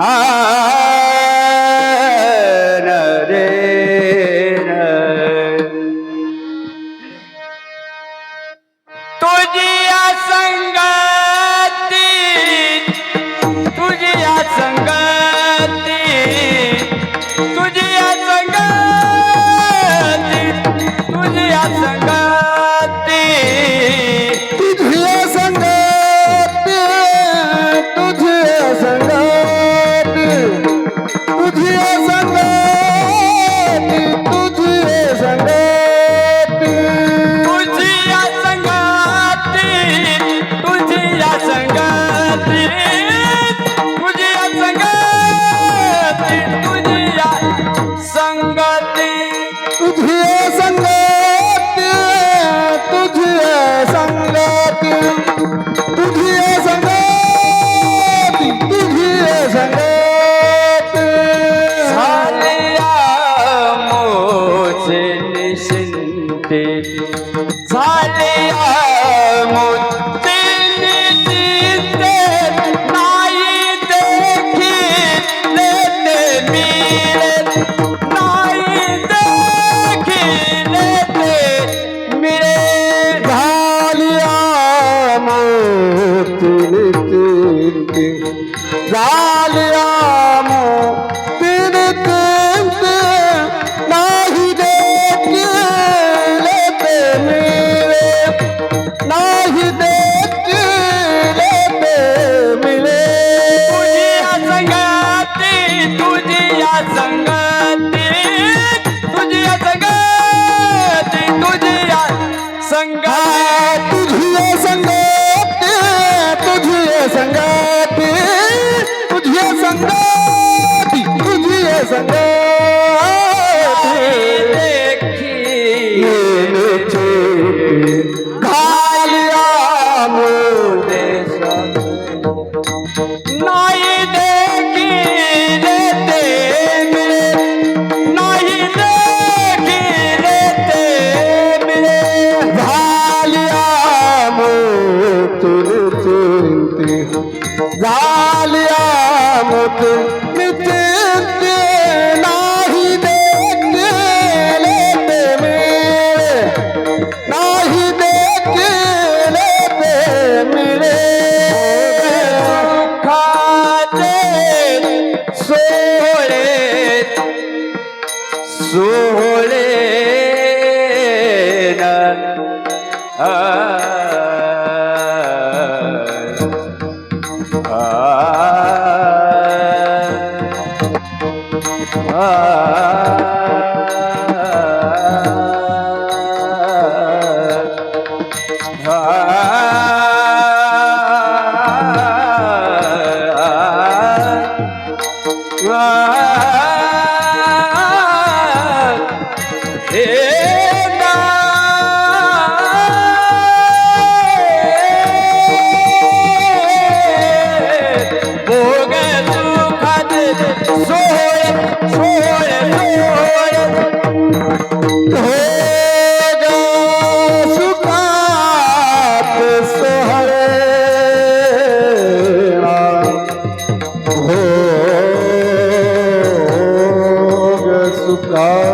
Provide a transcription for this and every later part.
Ha Peace. होते. झाल्या मत मित्र नाही देखले ते मिळे. सोहळे सोहळे. ah.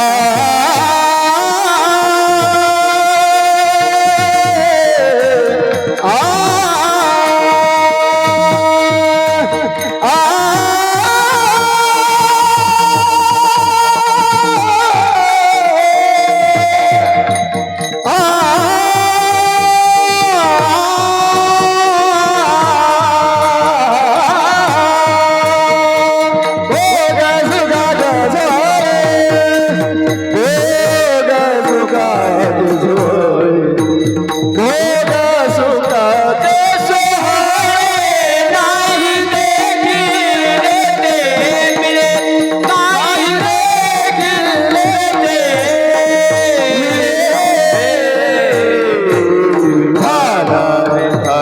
Allah sagrado.